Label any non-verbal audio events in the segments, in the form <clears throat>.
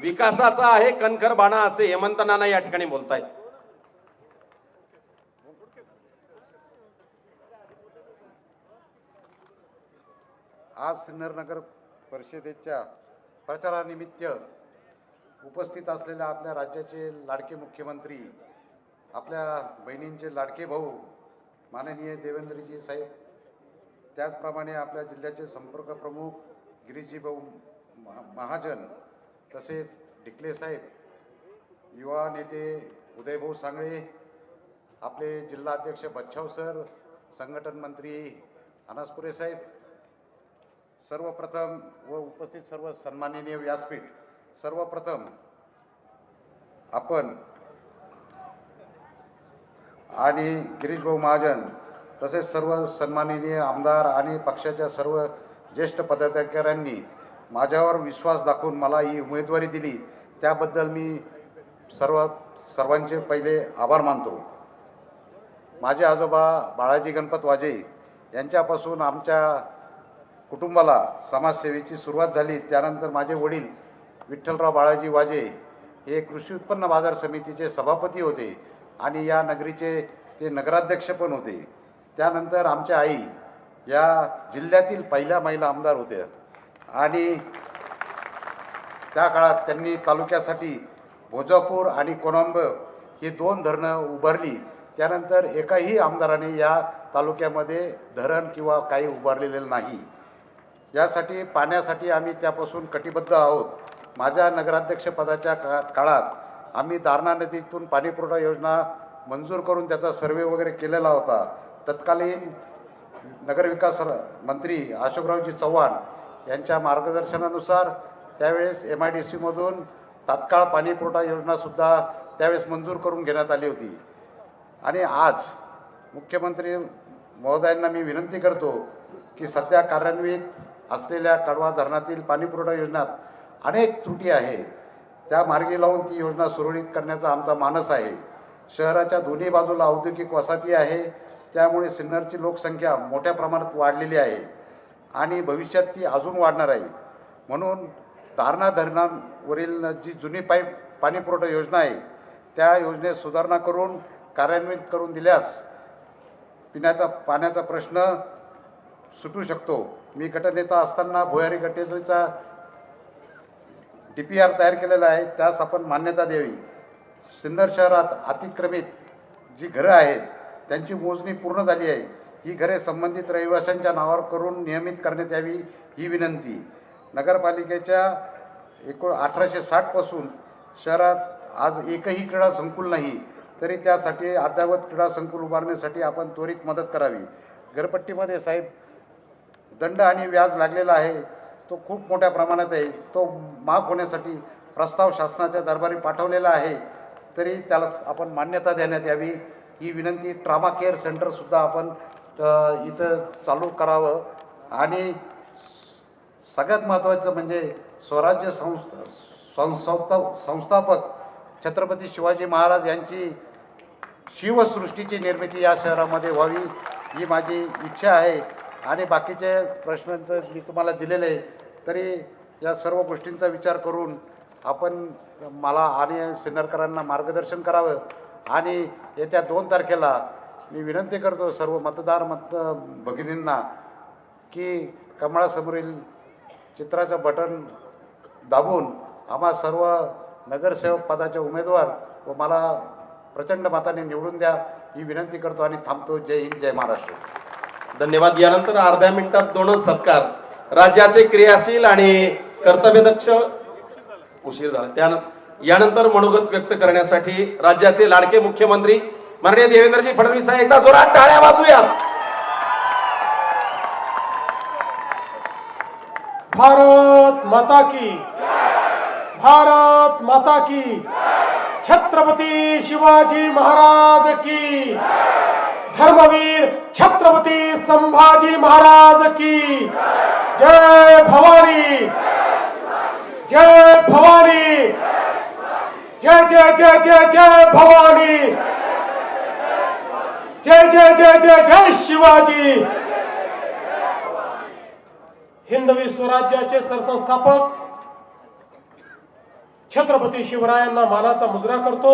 विकासाचा आहे कणखर बाणा असे हेमंत नाना या ठिकाणी बोलतायत. आज सिन्नर नगर परिषदेच्या प्रचारानिमित्त उपस्थित असलेल्या आपल्या राज्याचे लाडके मुख्यमंत्री आपल्या बहिणींचे लाडके भाऊ माननीय देवेंद्रजी साहेब त्याचप्रमाणे आपल्या जिल्ह्याचे संपर्क प्रमुख गिरीजी भाऊ महा- महाजन तसेच डिकले साहेब युवा नेते उदयभाऊ सांगळे आपले जिल्हाध्यक्ष बच्छाव सर संघटन मंत्री अनासपुरे साहेब सर्वप्रथम व उपस्थित सर्व सन्माननीय व्यासपीठ सर्वप्रथम आपण आणि गिरीश भाऊ महाजन तसेच सर्व सन्माननीय आमदार आणि पक्षाच्या सर्व ज्येष्ठ पदाधिकाऱ्यांनी माझ्यावर विश्वास दाखवून मला ही उमेदवारी दिली त्याबद्दल मी सर्व सर्वांचे पहिले आभार मानतो. माझे आजोबा बाळाजी गणपत वाजे यांच्यापासून आमच्या कुटुंबाला समाजसेवेची सुरुवात झाली त्यानंतर माझे वडील विठ्ठलराव बाळाजी वाजे हे कृषी उत्पन्न बाजार समितीचे सभापती होते आणि या नगरीचे ते नगराध्यक्ष पण होते. त्यानंतर आमच्या आई या जिल्ह्यातील पहिल्या महिला आमदार होत्या. आणि त्या काळात त्यांनी तालुक्यासाठी भोजापूर आणि कोणंब ही दोन धरणं उभारली. त्यानंतर एकाही आमदाराने या तालुक्यामध्ये धरण किंवा काही उभारलेलं नाही. यासाठी पाण्यासाठी आम्ही त्यापासून कटिबद्ध आहोत. माझ्या नगराध्यक्षपदाच्या का काळात आम्ही दारणा नदीतून पाणीपुरवठा योजना मंजूर करून त्याचा सर्वे वगैरे केलेला होता. तत्कालीन नगरविकास मंत्री अशोकरावजी चव्हाण यांच्या मार्गदर्शनानुसार त्यावेळेस एम आय डी सीमधून तात्काळ पाणीपुरवठा योजनासुद्धा त्यावेळेस मंजूर करून घेण्यात आली होती. आणि आज मुख्यमंत्री महोदयांना मी विनंती करतो की सध्या कार्यान्वित असलेल्या कडवा धरणातील पाणीपुरवठा योजनात अनेक त्रुटी आहे. त्या मार्गी लावून ती योजना सुरळीत करण्याचा आमचा मानस आहे. शहराच्या दोन्ही बाजूला औद्योगिक वसाहती आहे. त्यामुळे सिन्नरची लोकसंख्या मोठ्या प्रमाणात वाढलेली आहे. आणि भविष्यात ती अजून वाढणार आहे. म्हणून धारणा धरणावरील जी जुनी पाईप पाणीपुरवठा योजना आहे त्या योजनेत सुधारणा करून कार्यान्वित करून दिल्यास पिण्याचा पाण्याचा प्रश्न सुटू शकतो. मी गटनेता असताना भुयारी गटेरीचा डी पी आर तयार केलेला आहे त्यास आपण मान्यता द्यावी. सिन्नर शहरात अतिक्रमित जी घरं आहेत त्यांची मोजणी पूर्ण झाली आहे. ही घरे संबंधित रहिवाशांच्या नावावर करून नियमित करण्यात यावी ही विनंती. नगरपालिकेच्या एको अठराशे साठपासून शहरात आज एकही क्रीडा संकुल नाही तरी त्यासाठी अद्ययावत क्रीडा संकुल उभारण्यासाठी आपण त्वरित मदत करावी. घरपट्टीमध्ये साहेब दंड आणि व्याज लागलेला आहे तो खूप मोठ्या प्रमाणात आहे तो माफ होण्यासाठी प्रस्ताव शासनाच्या दरबारी पाठवलेला आहे तरी त्याला आपण मान्यता देण्यात यावी. ही विनंती ट्रामा केअर सेंटरसुद्धा आपण इथं चालू करावं. आणि सगळ्यात महत्त्वाचं म्हणजे स्वराज्य संस्था संस्था संस्थापक छत्रपती शिवाजी महाराज यांची शिवसृष्टीची निर्मिती या शहरामध्ये व्हावी ही माझी इच्छा आहे. आणि बाकीचे प्रश्नांचं मी तुम्हाला दिलेले तरी या सर्व गोष्टींचा विचार करून आपण मला आणि सिन्नरकरांना मार्गदर्शन करावं. आणि येत्या दोन तारखेला मी विनंती करतो सर्व मतदार मत भगिनींना की कमळासमोरील चित्राचं बटन दाबून आम्हा सर्व नगरसेवक पदाचे उमेदवार व मला प्रचंड मताने निवडून द्या ही विनंती करतो आणि थांबतो. जय हिंद जय महाराष्ट्र. धन्यवाद. यानंतर अर्ध्या मिनिटात दोन सत्कार. राज्याचे क्रियाशील आणि कर्तव्यदक्ष उशीर झाला. त्यानंतर यानंतर मनोगत व्यक्त करण्यासाठी राज्याचे लाडके मुख्यमंत्री माननीय देवेंद्रजी फडणवीस साहेब एकदा जोरात टाळ्या वाजूया भारत माता की भारत माता की छत्रपती शिवाजी महाराज की धर्मवीर छत्रपती संभाजी महाराज की जय भवानी जय भवानी जय जय जय जय जय भवानी जय जय जय जय जय शिवाजी. हिंदवी स्वराज्याचे सरसंस्थापक छत्रपती शिवरायांना मानाचा मुजरा करतो.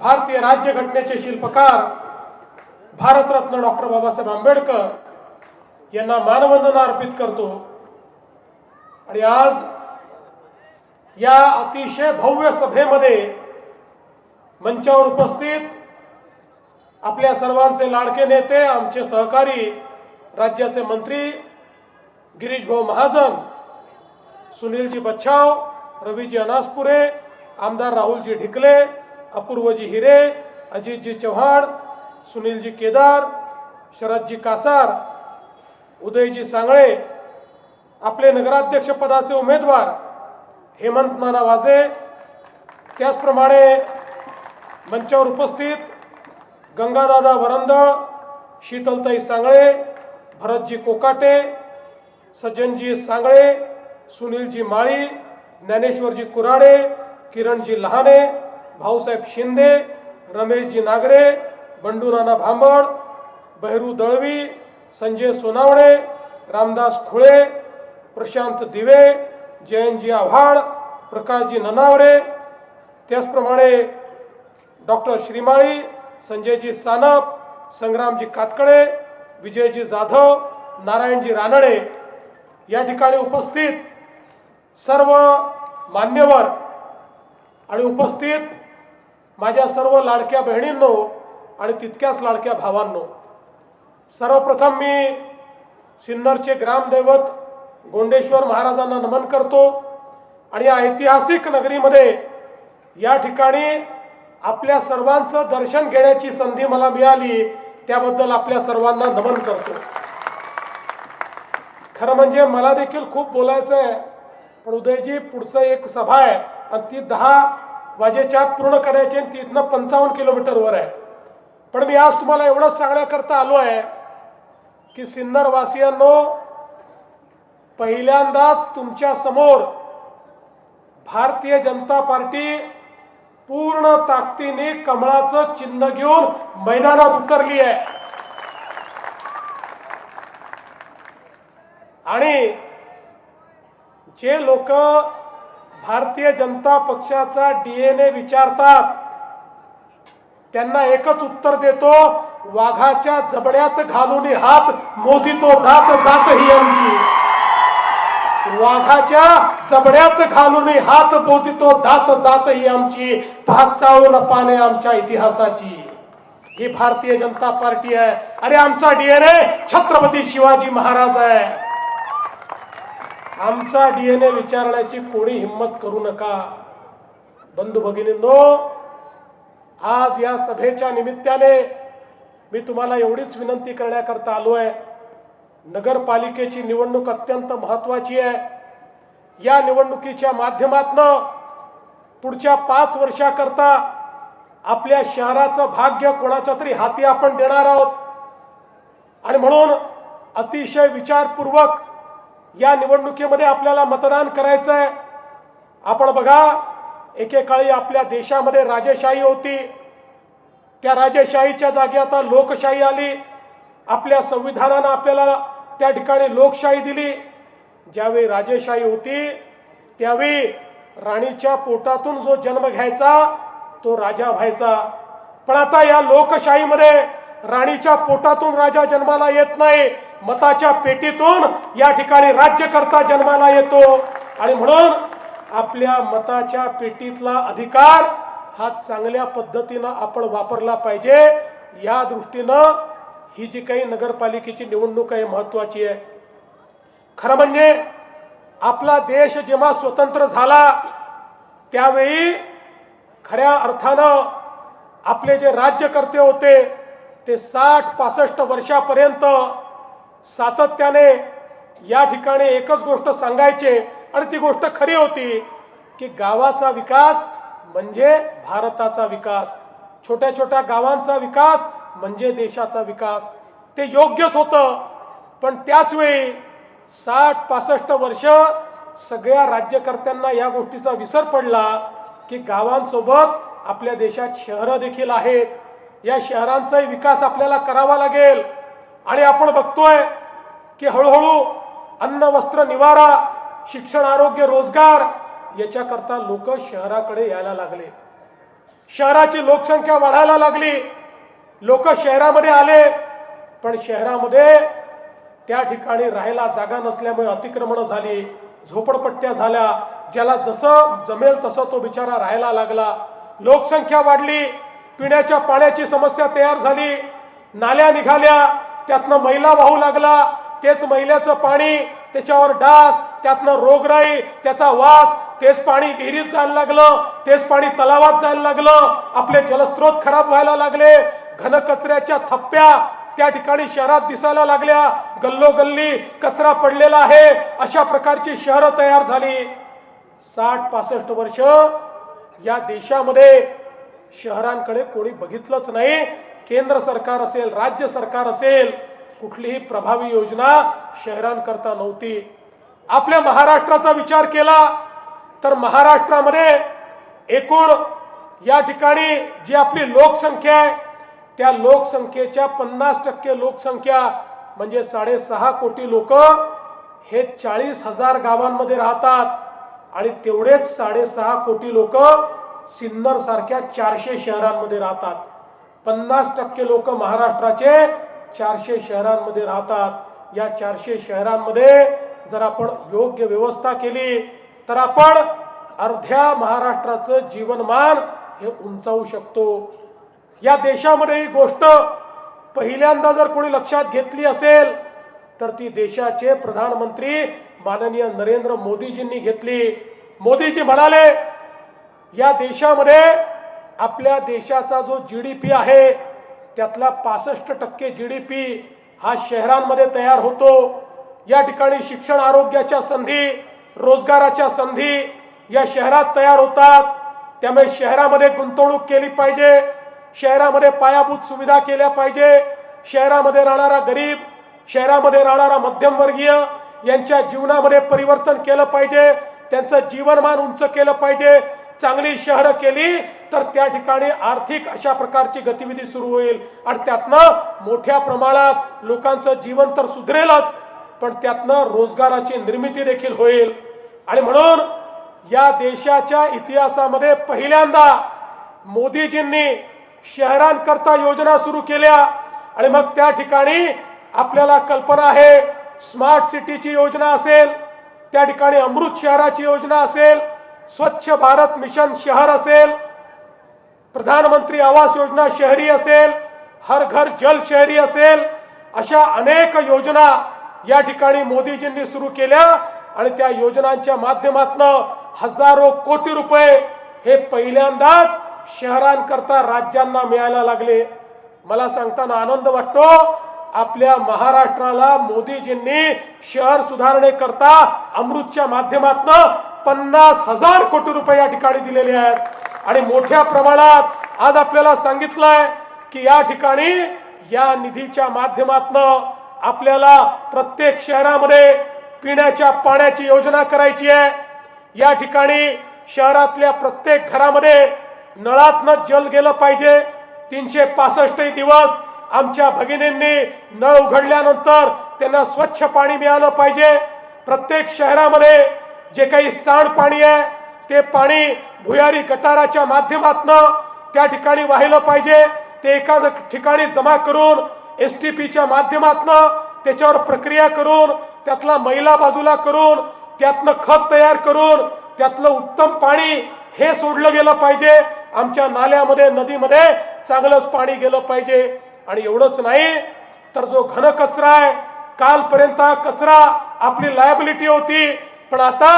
भारतीय राज्यघटनेचे शिल्पकार भारतरत्न डॉक्टर बाबासाहेब आंबेडकर यांना मानवंदना अर्पित करतो. आणि आज या अतिशय भव्य सभेमध्ये मंचावर उपस्थित आपल्या सर्वांचे लाडके नेते आमचे सहकारी राज्याचे मंत्री गिरीश भाऊ महाजन सुनीलजी बच्छाव रवीजी अनासपुरे आमदार राहुलजी ढिकले अपूर्वजी हिरे अजितजी चव्हाण सुनीलजी केदार शरदजी कासार उदयजी सांगळे आपले नगराध्यक्षपदाचे उमेदवार हेमंत नाना वाजे त्याचप्रमाणे मंचावर उपस्थित गंगादादा वरंदळ शीतलताई सांगळे भरतजी कोकाटे सज्जनजी सांगळे सुनीलजी माळी ज्ञानेश्वरजी कुराडे किरणजी लहाने भाऊसाहेब शिंदे रमेशजी नागरे बंडूनाना भांबड बहिरू दळवी संजय सोनावणे रामदास खुळे प्रशांत दिवे जयंतजी आव्हाड प्रकाशजी ननावरे त्याचप्रमाणे डॉक्टर श्रीमाळी संजयजी सानप संग्रामजी कातकडे विजयजी जाधव नारायणजी रानडे या ठिकाणी उपस्थित सर्व मान्यवर आणि उपस्थित माझ्या सर्व लाडक्या बहिणींनो आणि तितक्याच लाडक्या भावांनो. सर्वप्रथम मी सिन्नरचे ग्रामदैवत गोंडेश्वर महाराजांना नमन करतो आणि या ऐतिहासिक नगरीमध्ये या ठिकाणी आपल्या सर्वांचं दर्शन घेण्याची संधी मला मिळाली त्याबद्दल आपल्या सर्वांना नमन करतो. खरं म्हणजे मला देखील खूप बोलायचं आहे पण उदयजी पुढचं एक सभा आहे आणि ती दहा वाजेच्या आत पूर्ण करायची आणि तिथनं पंचावन्न किलोमीटरवर आहे. पण मी आज तुम्हाला एवढंच सांगण्याकरता आलो आहे की सिन्नरवासियांनो पहिल्यांदाच तुमच्यासमोर भारतीय जनता पार्टी पूर्ण ताकदीने कमळाचं चिन्ह घेऊन मैदानात उतरली आहे. आणि जे लोक भारतीय जनता पक्षाचा डीएनए विचारतात त्यांना एकच उत्तर देतो वाघाच्या जबड्यात घालून हात मोजितो दात जात ही आमची. वाघाच्या जबड्यात घालून हात मोजितो दात जात ही आमची भात चाळून पाने आमच्या इतिहासाची. ही भारतीय जनता पार्टी आहे. अरे आमचा डीएनए छत्रपती शिवाजी महाराज आहे. आमचा डीएनए विचारण्याची कोणी हिंमत करू नका. बंधू भगिनींनो आज या सभेच्या निमित्ताने मी तुम्हाला एवढीच विनंती करण्याकरता आलो आहे नगरपालिकेची निवडणूक अत्यंत महत्वाची आहे. या निवडणुकीच्या माध्यमातनं पुढच्या पाच वर्षाकरता आपल्या शहराचं भाग्य कोणाच्या तरी हाती आपण देणार आहोत. आणि म्हणून अतिशय विचारपूर्वक या निवडणुकीमध्ये आपल्याला मतदान करायचं आहे आपण बघा एकेकाळी आपल्या देशामध्ये राजेशाही होती. त्या राजेशाहीच्या जागी आता लोकशाही आली. आपल्या संविधानानं आपल्याला त्या ठिकाणी लोकशाही दिली. ज्यावेळी राजेशाही होती त्यावेळी राणीच्या पोटातून जो जन्म घ्यायचा तो राजा व्हायचा. पण आता या लोकशाहीमध्ये राणीच्या पोटातून राजा जन्माला येत नाही. मताच्या पेटीतून या ठिकाणी राज्यकर्ता जन्माला येतो. आणि म्हणून आपल्या मताच्या पेटीतला अधिकार हा चांगल्या पद्धतीनं आपण वापरला पाहिजे. या दृष्टीनं ही जी काही नगरपालिकेची निवडणूक आहे महत्वाची आहे. खरं म्हणजे आपला देश जेव्हा स्वतंत्र झाला त्यावेळी खऱ्या अर्थानं आपले जे राज्यकर्ते होते ते साठ पासष्ट वर्षापर्यंत सातत्याने या ठिकाणी एकच गोष्ट सांगायचे आणि ती गोष्ट खरी होती की गावाचा विकास म्हणजे भारताचा विकास. छोट्या छोट्या गावांचा विकास म्हणजे देशाचा विकास ते योग्यच होतं. पण त्याचवेळी साठ पासष्ट वर्ष सगळ्या राज्यकर्त्यांना या गोष्टीचा विसर पडला की गावांसोबत आपल्या देशात शहरं देखील आहेत. या शहरांचाही विकास आपल्याला करावा लागेल. आणि आपण बघतोय की हळूहळू अन्न वस्त्र निवारा शिक्षण आरोग्य रोजगार याच्याकरता लोक शहराकडे यायला लागले. शहराची लोकसंख्या वाढायला लागली. लोक शहरामध्ये आले पण शहरामध्ये त्या ठिकाणी राहायला जागा नसल्यामुळे अतिक्रमणं झाली झोपडपट्ट्या झाल्या. ज्याला जसं जमेल तसं तो बिचारा राहायला लागला. लोकसंख्या वाढली पिण्याच्या पाण्याची समस्या तयार झाली. नाल्या निघाल्या त्यातनं मैला वाहू लागला. तेच मैल्याचं पाणी त्याच्यावर डास त्यातनं रोगराई त्याचा वास तेच पाणी विहिरीत जायला लागलं तेच पाणी तलावात जायला लागलं. आपले जलस्रोत खराब व्हायला लागले. घनकचऱ्याच्या थप्प्या त्या ठिकाणी शहरात दिसायला लागल्या. गल्लोगल्ली कचरा पडलेला आहे. अशा प्रकारची शहरं तयार झाली. साठ पासष्ट वर्ष या देशामध्ये शहरांकडे कोणी बघितलंच नाही. केंद्र सरकार असेल राज्य सरकार असेल कुठलीही प्रभावी योजना शहरांकरता नव्हती. आपल्या महाराष्ट्राचा विचार केला तर महाराष्ट्रामध्ये एकूण या ठिकाणी जी आपली लोकसंख्या आहे त्या लोकसंख्येच्या पन्नास टक्के लोकसंख्या म्हणजे साडेसहा कोटी लोक हे चाळीस हजार गावांमध्ये राहतात. आणि तेवढेच साडेसहा कोटी लोक सिन्नर सारख्या चारशे शहरांमध्ये राहतात. पन्नास टक्के लोक महाराष्ट्राचे चारशे शहरांमध्ये राहतात. या चारशे शहरांमध्ये जर आपण योग्य व्यवस्था केली तर आपण अर्ध्या महाराष्ट्राचं जीवनमान हे उंचावू शकतो. या देशामध्ये ही गोष्ट पहिल्यांदा जर कोणी लक्षात घेतली असेल तर ती देशाचे प्रधानमंत्री माननीय नरेंद्र मोदीजींनी घेतली. मोदीजी म्हणाले या देशामध्ये आपल्या देशाचा जो जी डी पी आहे त्यातला पासष्ट टक्के जी डी पी हा शहरांमध्ये तयार होतो. या ठिकाणी शिक्षण आरोग्याच्या संधी रोजगाराच्या संधी या शहरात तयार होतात. त्यामुळे शहरामध्ये गुंतवणूक केली पाहिजे. शहरामध्ये पायाभूत सुविधा केल्या पाहिजे. शहरामध्ये राहणारा गरीब शहरामध्ये राहणारा मध्यमवर्गीय यांच्या जीवनामध्ये परिवर्तन केलं पाहिजे. त्यांचं जीवनमान उंच केलं पाहिजे. चांगली शहरं केली तर त्या ठिकाणी आर्थिक अशा प्रकारची गतिविधी सुरू होईल. आणि त्यातनं मोठ्या प्रमाणात लोकांचं जीवन तर सुधरेलच पण त्यातनं रोजगाराची निर्मिती देखील होईल. आणि म्हणून या देशाच्या इतिहासामध्ये पहिल्यांदा मोदीजींनी शहरांकरता योजना सुरू केल्या आणि मग त्या ठिकाणी आपल्याला कल्पना आहे स्मार्ट सिटीची योजना असेल त्या ठिकाणी अमृत शहराची योजना असेल स्वच्छ भारत मिशन शहर असेल प्रधानमंत्री आवास योजना शहरी असेल हर घर जल शहरी असेल अशा अनेक योजना या ठिकाणी मोदीजींनी सुरू केल्या आणि त्या योजनांच्या माध्यमातून हजारो कोटी रुपये हे पहिल्यांदाच शहरांकरता राज्यांना मिळायला लागले. मला सांगताना आनंद वाटतो आपल्या महाराष्ट्राला मोदीजींनी शहर सुधारणेकरता अमृतच्या माध्यमातून पन्नास हजार कोटी रुपये या ठिकाणी दिलेले आहेत. आणि मोठ्या प्रमाणात आज आपल्याला सांगितलंय की या ठिकाणी या निधीच्या माध्यमातून आपल्याला प्रत्येक शहरामध्ये पिण्याच्या पाण्याची योजना करायची आहे. या ठिकाणी शहरातल्या प्रत्येक घरामध्ये नळातनं जल गेलं पाहिजे. तीनशे पासष्ट दिवस आमच्या भगिनींनी नळ उघडल्यानंतर त्यांना स्वच्छ पाणी मिळालं पाहिजे. प्रत्येक शहरामध्ये जे काही सांडपाणी आहे ते पाणी भुयारी गटाराच्या माध्यमातनं त्या ठिकाणी वाहिलं पाहिजे. ते एका ठिकाणी जमा करून एस टी पीच्या माध्यमातनं त्याच्यावर प्रक्रिया करून त्यातला मैला बाजूला करून त्यातनं खत तयार करून त्यातलं उत्तम पाणी हे सोडलं गेलं पाहिजे. आमच्या नाल्यामध्ये नदीमध्ये चांगलंच पाणी गेलं पाहिजे. आणि एवढंच नाही तर जो घन कचरा आहे कालपर्यंत हा कचरा आपली लायबिलिटी होती. पण आता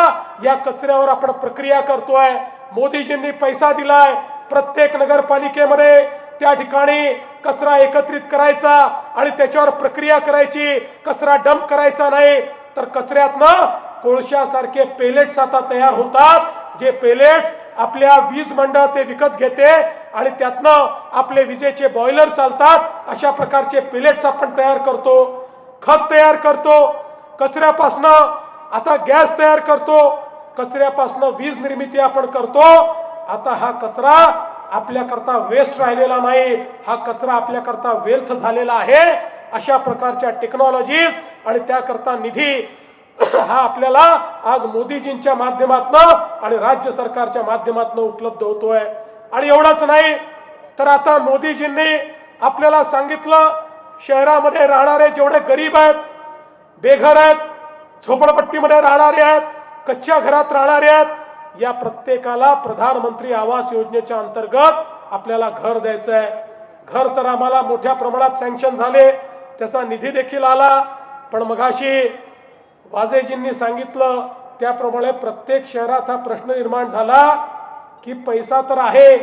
या कचऱ्यावर आपण प्रक्रिया करतोय. मोदीजींनी पैसा दिलाय. प्रत्येक नगरपालिकेमध्ये त्या ठिकाणी कचरा एकत्रित करायचा आणि त्याच्यावर प्रक्रिया करायची. कचरा डंप करायचा नाही. तर कचऱ्यातनं कोळशासारखे पेलेट्स आता तयार होतात. जे पेलेट्स आपल्या वीज मंडळ ते विकत घेते आणि त्यातनं आपले विजेचे बॉयलर चालतात अशा प्रकारचे पिलेट्स आपण तयार करतो. खत तयार करतो. कचऱ्यापासनं आता गॅस तयार करतो. कचऱ्यापासनं वीज निर्मिती आपण करतो. आता हा कचरा आपल्याकरता वेस्ट राहिलेला नाही. हा कचरा आपल्याकरता वेल्थ झालेला आहे. अशा प्रकारच्या टेक्नॉलॉजीज आणि त्याकरता निधी हा आपल्याला आज मोदीजींच्या माध्यमातनं आणि राज्य सरकारच्या माध्यमातनं उपलब्ध होतोय. आणि एवढंच नाही तर आता मोदीजींनी आपल्याला सांगितलं शहरामध्ये राहणारे जेवढे गरीब आहेत बेघर आहेत झोपडपट्टीमध्ये राहणारे आहेत कच्च्या घरात राहणारे आहेत या प्रत्येकाला प्रधानमंत्री आवास योजनेच्या अंतर्गत आपल्याला घर द्यायचं आहे घर तर आम्हाला मोठ्या प्रमाणात सँक्शन झाले त्याचा निधी देखील आला पण मगाशी वाजेजींनी सांगितलं त्याप्रमाणे प्रत्येक शहरात हा प्रश्न निर्माण झाला की पैसा तर आहे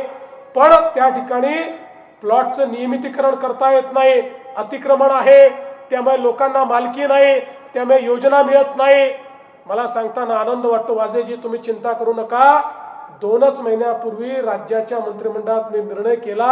पण त्या ठिकाणी प्लॉटचं नियमितीकरण करता येत नाही अतिक्रमण आहे त्यामुळे लोकांना मालकी नाही त्यामुळे योजना मिळत नाही. मला सांगताना आनंद वाटतो वाजेजी तुम्ही चिंता करू नका. दोनच महिन्यापूर्वी राज्याच्या मंत्रिमंडळात मी निर्णय केला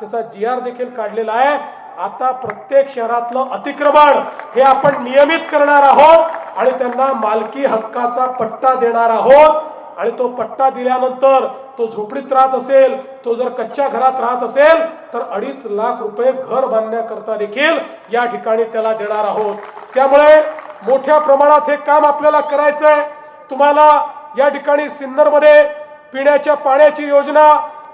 त्याचा जी आर देखील काढलेला आहे. आता प्रत्येक शहरातलं अतिक्रमण हे आपण नियमित करणार आहोत आणि त्यांना मालकी हक्काचा पट्टा देणार आहोत. आणि तो पट्टा दिल्यानंतर तो झोपडीत राहत असेल तो जर कच्च्या घरात राहत असेल तर अडीच लाख रुपये घर बांधण्याकरता देखील या ठिकाणी त्याला देणार आहोत. त्यामुळे मोठ्या प्रमाणात हे काम आपल्याला करायचं आहे तुम्हाला या ठिकाणी सिन्नरमध्ये पिण्याच्या पाण्याची योजना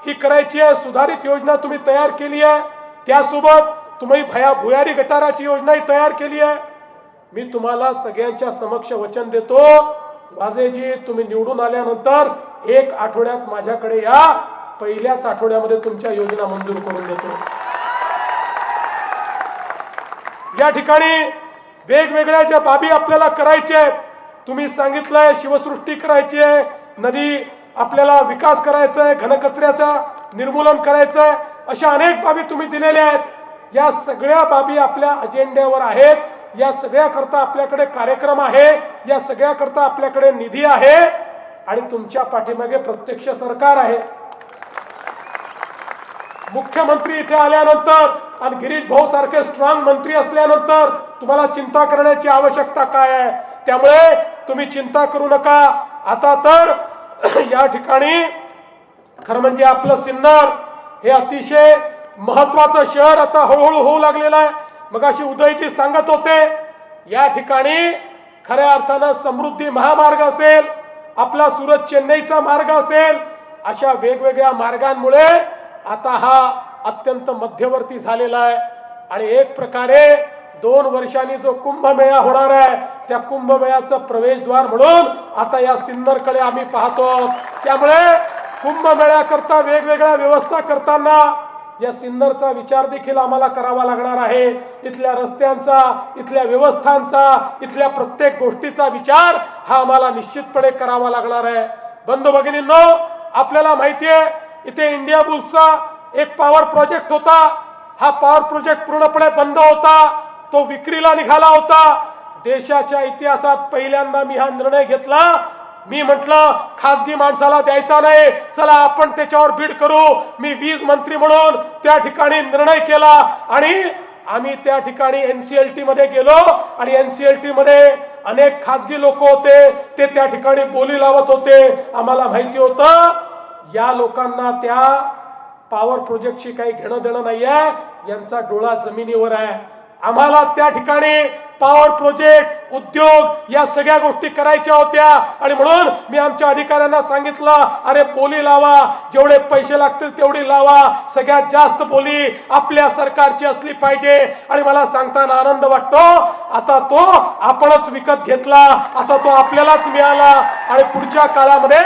ही करायची आहे सुधारित योजना तुम्ही तयार केली आहे. त्यासोबत तुम्ही भया भुयारी गटाराची योजनाही तयार केली आहे. मी तुम्हाला सगळ्यांच्या समक्ष वचन देतो. वाजेजी तुम्ही निवडून आल्यानंतर एक आठवड्यात माझ्याकडे या. पहिल्याच आठवड्यामध्ये तुमच्या योजना मंजूर करून देतो. या ठिकाणी वेगवेगळ्या ज्या बाबी आपल्याला करायच्या आहेत तुम्ही सांगितलंय शिवसृष्टी करायची आहे नदी आपल्याला विकास करायचा आहे घनकचऱ्याचा निर्मूलन करायचं आहे अशा अनेक बाबी तुम्ही दिलेल्या आहेत. या सगळ्या बाबी आपल्या अजेंड्यावर आहेत. या सगळ्याकरता आपल्याकडे कार्यक्रम आहे. या सगळ्याकरता आपल्याकडे निधी आहे. आणि तुमच्या पाठीमागे प्रत्यक्ष सरकार आहे. मुख्यमंत्री इथे आल्यानंतर आणि गिरीश भाऊ सारखे स्ट्रॉंग मंत्री असल्यानंतर तुम्हाला चिंता करण्याची आवश्यकता काय आहे? त्यामुळे तुम्ही चिंता करू नका. आता तर <clears throat> या ठिकाणी खरं म्हणजे आपलं सिन्नर हे अतिशय महत्वाचं शहर आता हळूहळू होऊ लागलेलं आहे. मग अशी उदयजी सांगत होते या ठिकाणी खऱ्या अर्थानं समृद्धी महामार्ग असेल आपला सुरत चेन्नईचा मार्ग असेल अशा वेगवेगळ्या मार्गांमुळे आता हा अत्यंत मध्यवर्ती झालेला आहे. आणि एक प्रकारे दोन वर्षांनी जो कुंभमेळा होणार आहे त्या कुंभमेळ्याचं प्रवेशद्वार म्हणून आता या सिन्नरकडे आम्ही पाहतो. त्यामुळे कुंभमेळ्याकरता वेगवेगळ्या व्यवस्था करताना या सिन्नरचा विचार देखील आम्हाला करावा लागणार आहे. इथल्या रस्त्यांचा इथल्या व्यवस्थांचा इथल्या प्रत्येक गोष्टीचा विचार हा आम्हाला निश्चितपणे करावा लागणार आहे. बंधू भगिनींनो आपल्याला माहिती आहे इथे इंडिया बुल्सचा एक पॉवर प्रोजेक्ट होता. हा पॉवर प्रोजेक्ट पूर्णपणे बंद होता. तो विक्रीला निघाला होता. देशाच्या इतिहासात पहिल्यांदा मी हा निर्णय घेतला. मी म्हटलं खासगी माणसाला द्यायचा नाही. चला आपण त्याच्यावर बीड करू. मी वीज मंत्री म्हणून त्या ठिकाणी निर्णय केला आणि आम्ही त्या ठिकाणी एनसीएलटी मध्ये गेलो आणि एनसीएलटी मध्ये अनेक खासगी लोक होते. ते त्या ठिकाणी बोली लावत होते. आम्हाला माहिती होतं या लोकांना त्या पॉवर प्रोजेक्टशी काही घेणं देणं नाही आहे यांचा डोळा जमिनीवर आहे. आम्हाला त्या ठिकाणी पॉवर प्रोजेक्ट उद्योग या सगळ्या गोष्टी करायच्या होत्या. आणि म्हणून मी आमच्या अधिकाऱ्यांना सांगितलं अरे बोली लावा. जेवढे पैसे लागतील तेवढी लावा. सगळ्यात जास्त बोली आपल्या सरकारची असली पाहिजे. आणि मला सांगताना आनंद वाटतो. आता तो आपणच विकत घेतला. आता तो आपल्यालाच मिळाला. आणि पुढच्या काळामध्ये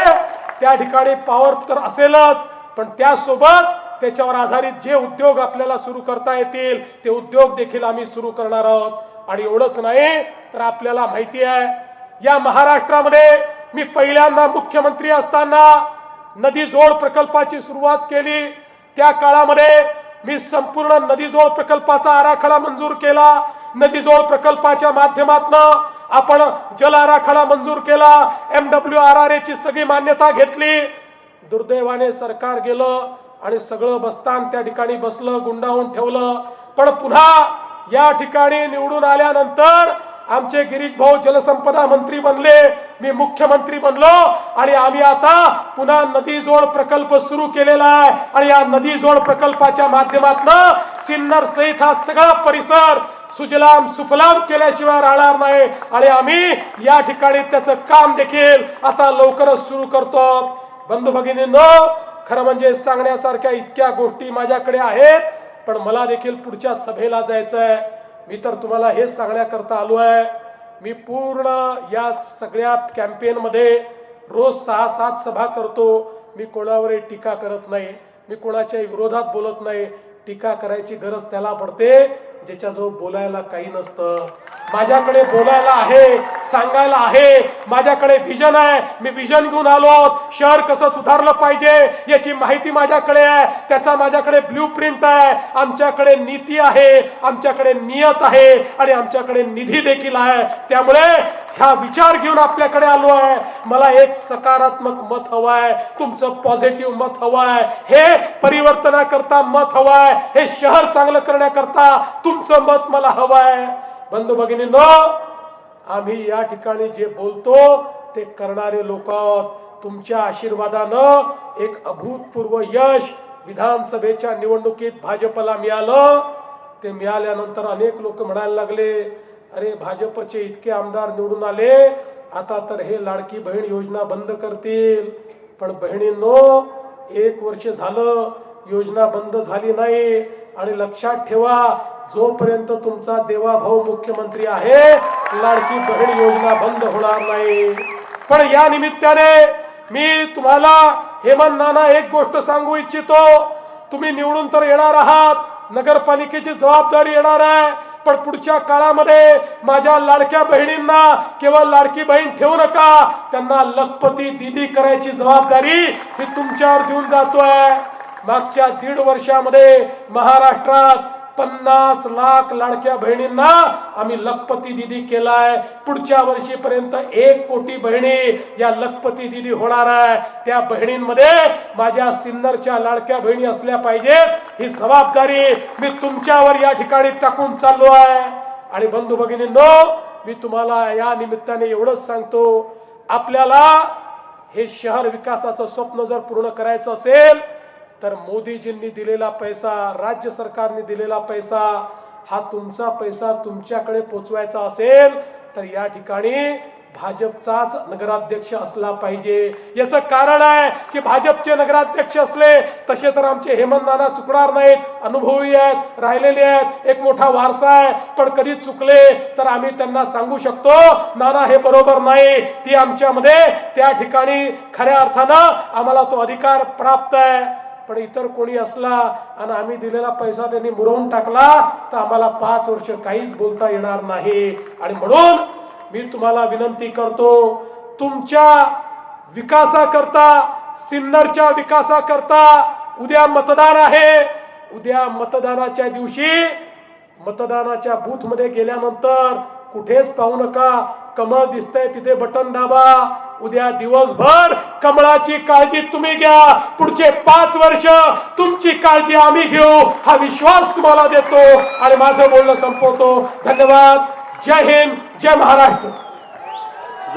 त्या ठिकाणी पॉवर तर असेलच. पण त्यासोबत त्याच्यावर आधारित जे उद्योग आपल्याला सुरू करता येतील ते उद्योग देखील आम्ही सुरू करणार आहोत. आणि एवढंच नाही तर आपल्याला माहिती आहे या महाराष्ट्रामध्ये मी पहिल्यांदा मुख्यमंत्री असताना नदी जोड प्रकल्पाची सुरुवात केली. त्या काळामध्ये मी संपूर्ण नदी जोड प्रकल्पाचा आराखडा मंजूर केला. नदी जोड प्रकल्पाच्या माध्यमातून आपण जल आराखडा मंजूर केला. एम डब्ल्यू आर आर ची सगळी मान्यता घेतली. दुर्दैवाने सरकार गेलं. आणि सगळं बस्तान त्या ठिकाणी बसलं गुंडावून ठेवलं. पण पुन्हा या ठिकाणी निवडून आल्यानंतर आमचे गिरीश भाऊ जलसंपदा मंत्री बनले मी मुख्यमंत्री बनलो आणि आम्ही आता पुन्हा नदी जोड प्रकल्प सुरू केलेला आहे. आणि या नदी जोड प्रकल्पाच्या माध्यमातून सिन्नर सहित हा सगळा परिसर सुजलाम सुफलाम केल्याशिवाय राहणार नाही. आणि आम्ही या ठिकाणी त्याचं काम देखील आता लवकरच सुरू करतो. बंधू भगिनी खरं म्हणजे सांगण्यासारख्या इतक्या गोष्टी माझ्याकडे आहेत पण मला देखील पुढच्या सभेला जायचं आहे मी तर तुम्हाला हेच सांगण्याकरता आलो आहे. मी पूर्ण या सगळ्या कॅम्पेनमध्ये रोज सहा सात सभा करतो. मी कोणावरही टीका करत नाही. मी कोणाच्या विरोधात बोलत नाही. टीका करायची गरज त्याला पडते. ज्याच्याजवळ बोलायला काही नसतं. माझ्याकडे बोलायला आहे सांगायला आहे. माझ्याकडे विजन आहे. मी विजन घेऊन आलो शहर कसं सुधारलं पाहिजे याची माहिती माझ्याकडे आहे. त्याचा माझ्याकडे ब्ल्यू प्रिंट आहे. आमच्याकडे नीती आहे. आमच्याकडे नियत आहे. आणि आमच्याकडे निधी देखील आहे. त्यामुळे हा विचार घेऊन आपल्याकडे आलो आहे. मला एक सकारात्मक मत हवं आहे. तुमचं पॉझिटिव्ह मत हवं आहे. हे परिवर्तनाकरता मत हवं आहे. हे शहर चांगलं करण्याकरता तुमचं मत मला हवं आहे. बंधू भगिनींनो आम्ही या ठिकाणी जे बोलतो ते करणारे लोक आहोत. तुमच्या आशीर्वादानं एक अभूतपूर्व यश विधानसभेच्या निवडणुकीत भाजपला मिळालं. ते मिळाल्यानंतर अनेक लोक म्हणायला लागले अरे भाजपचे इतके आमदार निवडून आले आता तर हे लाडकी बहीण योजना बंद करतील. पण बहिणींनो एक वर्ष झालं योजना बंद झाली नाही. आणि लक्षात ठेवा जोपर्यंत तुमचा देवाभाऊ मुख्यमंत्री आहे लाडकी बहीण योजना बंद होणार नाही. पण या निमित्ताने मी तुम्हाला हेमंत नाना एक गोष्ट सांगू इच्छितो. तुम्ही निवडून तर येणार आहात नगरपालिकेची जबाबदारी येणार आहे. पण पुढच्या काळामध्ये माझ्या लाडक्या बहिणींना केवळ लाडकी बहीण ठेवू नका त्यांना लखपती दिदी करायची जबाबदारी ही तुमच्यावर देऊन जातोय. मागच्या दीड वर्षामध्ये महाराष्ट्रात पन्नास लाख लाडक्या बहिणींना आम्ही लखपती दिदी केलाय. पुढच्या वर्षीपर्यंत एक कोटी बहिणी या लखपती दिदी होणार आहे. त्या बहिणींमध्ये माझ्या सिन्नरच्या लाडक्या बहिणी असल्या पाहिजेत ही जबाबदारी मी तुमच्यावर या ठिकाणी टाकून चाललो आहे. आणि बंधू भगिनींनो मी तुम्हाला या निमित्ताने एवढंच सांगतो आपल्याला हे शहर विकासाचं स्वप्न जर पूर्ण करायचं असेल तर मोदीजींनी दिलेला पैसा राज्य सरकारने दिलेला पैसा हा तुमचा पैसा तुमच्याकडे पोचवायचा असेल तर या ठिकाणी भाजपचाच नगराध्यक्ष असला पाहिजे. याचं कारण आहे की भाजपचे नगराध्यक्ष असले तसे तर आमचे हेमंत नाना चुकणार नाहीत. अनुभवी आहेत राहिलेले आहेत एक मोठा वारसा आहे. पण कधी चुकले तर आम्ही त्यांना सांगू शकतो नाना हे बरोबर नाही. ती आमच्यामध्ये त्या ठिकाणी खऱ्या अर्थानं आम्हाला तो अधिकार प्राप्त आहे. पण इतर कोणी असला आणि आम्ही दिलेला पैसा त्यांनी मुरवून टाकला तर आम्हाला पाच वर्ष काहीच बोलता येणार नाही. आणि म्हणून मी तुम्हाला विनंती करतो तुमच्या विकासाकरता सिन्नरच्या विकासाकरता उद्या मतदान आहे. उद्या मतदानाच्या दिवशी मतदानाच्या बूथमध्ये गेल्यानंतर कुठेच पाहू नका. कमळ दिसतंय तिथे बटन दाबा. उद्या दिवसभर कमळाची काळजी तुम्ही घ्या. पुढचे पाच वर्ष तुमची काळजी आम्ही घेऊ. हा विश्वास तुम्हाला देतो. आणि माझं बोलणं संपवतो. धन्यवाद. जय हिंद. जय महाराष्ट्र.